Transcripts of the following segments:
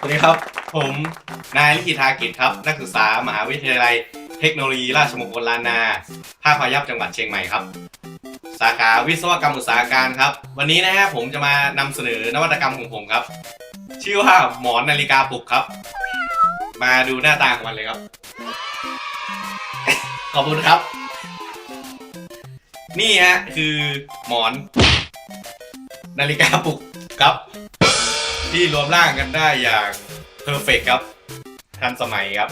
สวัสดีครับ ผมนายลิขิตากิจครับ นักศึกษามหาวิทยาลัยเทคโนโลยีราชมงคลล้านนา ภาคพายัพจังหวัดเชียงใหม่ครับ สาขาวิศวกรรมอุตสาหการครับ วันนี้นะฮะผมจะมานำเสนอนวัตกรรมของผมครับ ชื่อว่าหมอนนาฬิกาปลุกครับ มาดูหน้าตาของมันเลยครับ ขอบคุณครับ นี่ฮะคือหมอน นาฬิกาปลุกครับ ที่รวมร่างกันได้อย่างเพอร์เฟกครับ ทันสมัยครับ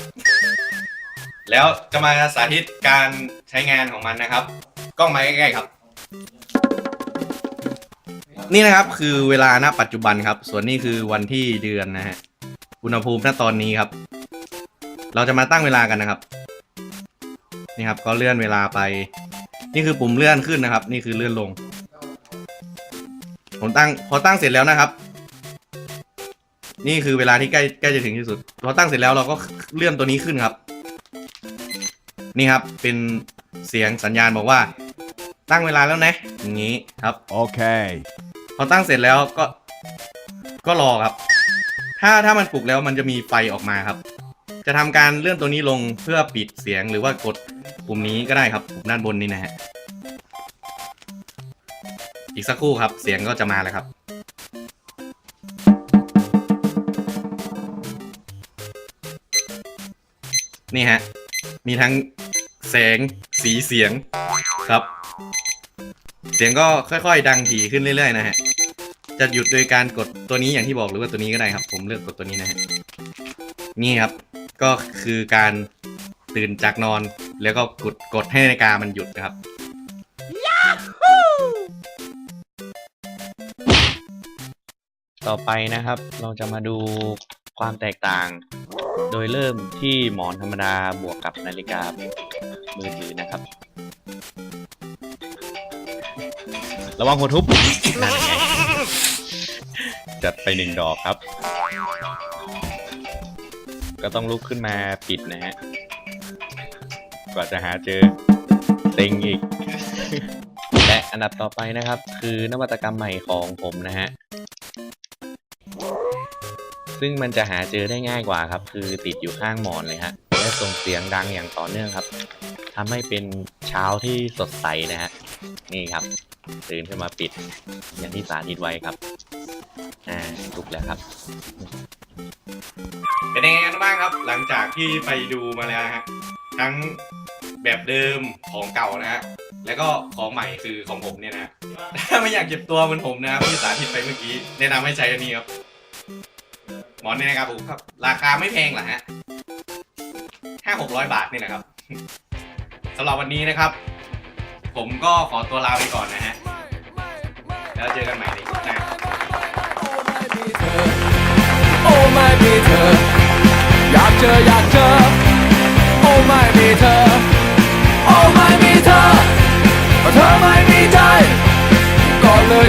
แล้วจะมาสาธิตการใช้งานของมันนะครับ กล้องมาใกล้ๆครับ นี่นะครับคือเวลาณปัจจุบันครับ ส่วนนี้คือวันที่เดือนนะฮะ อุณหภูมิณตอนนี้ครับ เราจะมาตั้งเวลากันนะครับ นี่ครับก็เลื่อนเวลาไป นี่คือปุ่มเลื่อนขึ้นนะครับ นี่คือเลื่อนลง ผมตั้งพอตั้งเสร็จแล้วนะครับ นี่คือเวลาที่ใกล้ใกล้จะถึงที่สุดพอตั้งเสร็จแล้วเราก็เลื่อนตัวนี้ขึ้นครับ นี่ครับเป็นเสียงสัญญาณบอกว่า ตั้งเวลาแล้วนะอย่างนี้ครับ Okay. พอตั้งเสร็จแล้วก็ ก็รอครับ ถ้าถ้ามันปลุกแล้วมันจะมีไฟออกมาครับ จะทำการเลื่อนตัวนี้ลงเพื่อปิดเสียงหรือว่ากดปุ่มนี้ก็ได้ครับปุ่มด้านบนนี้นะฮะอีกสักครู่ครับ เสียงก็จะมาแล้วครับ นี่ฮะ มีทั้งแสงสีเสียงครับ เสียงก็ค่อยๆ ดังถี่ขึ้นเรื่อยๆนะฮะ จะหยุดโดยการกดตัวนี้อย่างที่บอกหรือว่าตัวนี้ก็ได้ครับ ผมเลือกกดตัวนี้นะฮะ นี่ครับ ก็คือการตื่นจากนอนแล้วก็กดกดให้นาฬิกามันหยุดนะครับ ต่อไปนะครับ เราจะมาดูความแตกต่าง โดยเริ่มที่หมอนธรรมดาบวกกับนาฬิกามือถือนะครับ ระวังหัวทุบนั่นไงจัดไปหนึ่งดอกครับ ก็ต้องลุกขึ้นมาปิดนะฮะ กว่าจะหาเจอเซ็งอีก และอันดับต่อไปนะครับ คือนวัตกรรมใหม่ของผมนะฮะ ซึ่งมันจะหาเจอได้ง่ายกว่าครับ คือติดอยู่ข้างหมอนเลยฮะและส่งเสียงดังอย่างต่อเนื่องครับทำให้เป็นเช้าที่สดใสนะฮะนี่ครับตื่นขึ้นมาปิด อย่างที่สาธิตไว้ครับอ่าถูกแล้วครับ เป็นยังไงกันบ้างครับ หลังจากที่ไปดูมาแล้วฮะทั้งแบบเดิมของเก่านะฮะแล้วก็ของใหม่คือของผมเนี่ยนะถ้าไม่อยากเก็บตัวเหมือนผมนะครับที่สาธิตไปเมื่อกี้ แนะนำให้ใช้อันนี้ครับ หมอนเนี่ยนะครับผมครับ ราคาไม่แพงหรอกฮะห้าหกร้อยบาทนี่แหละครับ สำหรับวันนี้นะครับ ผมก็ขอตัวลาไปก่อนนะฮะ แล้วเจอกันใหม่ในคลิปหน้า โอ้ไม่มีเธอ อยากเจออยากเจอ โอ้ไม่มีเธอ โอ้ไม่มีเธอเพราะเธอไม่มีใจ ก็เลย